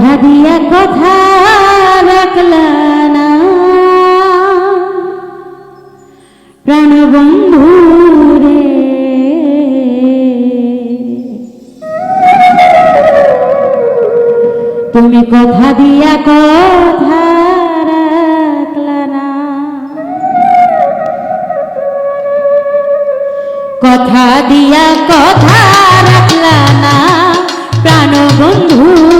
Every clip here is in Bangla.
কথা দিয়া কথা রাখলা না। প্রাণবন্ধু রে। তুমি কথা দিয়া কথা রাখলা না। কথা দিয়া কথা রাখলা না। প্রাণ বন্ধু রে কথা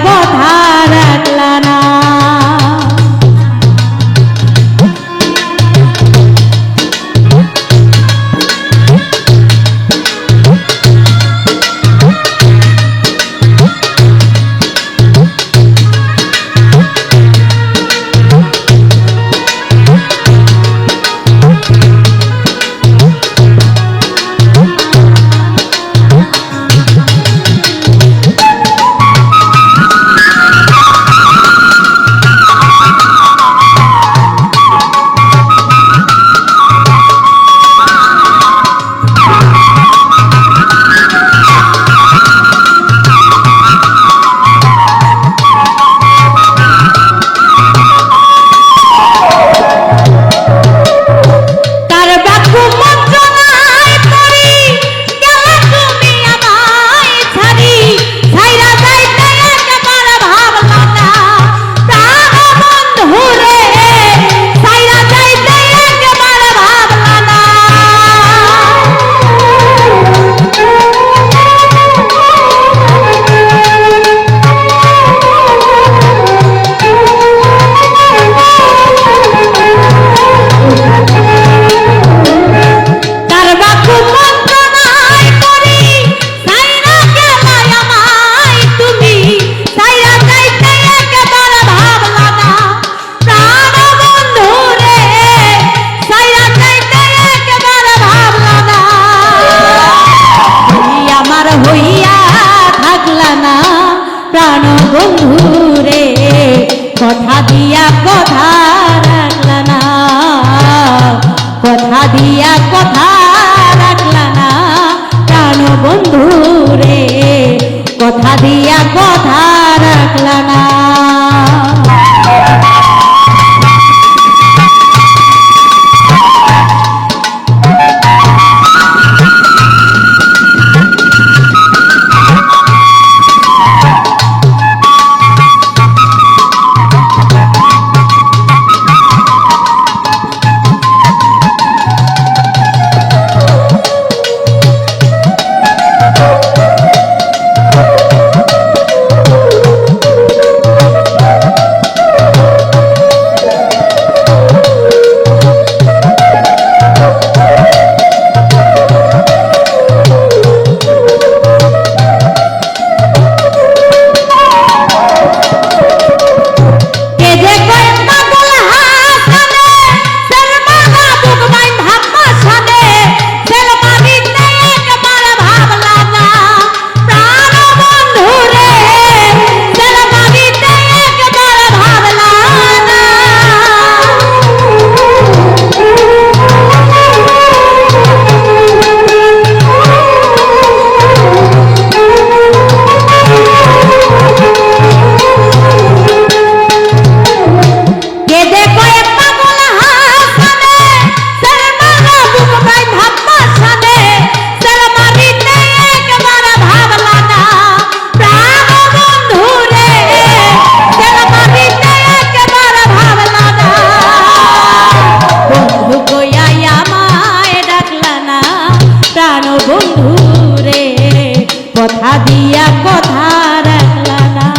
দিয়া কথা রাখলা না।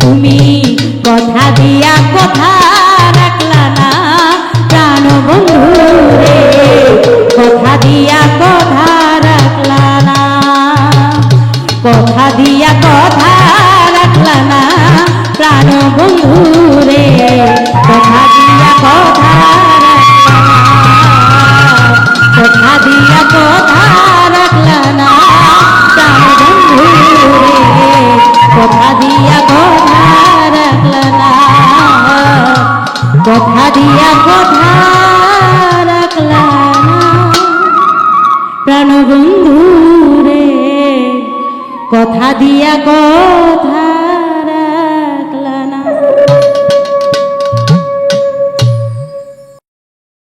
তুমি কথা দিয়া কথা রাখলা না। প্রাণ বন্ধু রে, কথা দিয়া কথা রাখলা না। কথা দিয়া কথা রাখলা না। প্রাণ বন্ধু রে, কথা দিয়া কথা রাখলা না। কথা দিয়া কথা দিয়া কথা রাখলা না বন্ধু রে কথা দিয়া কথা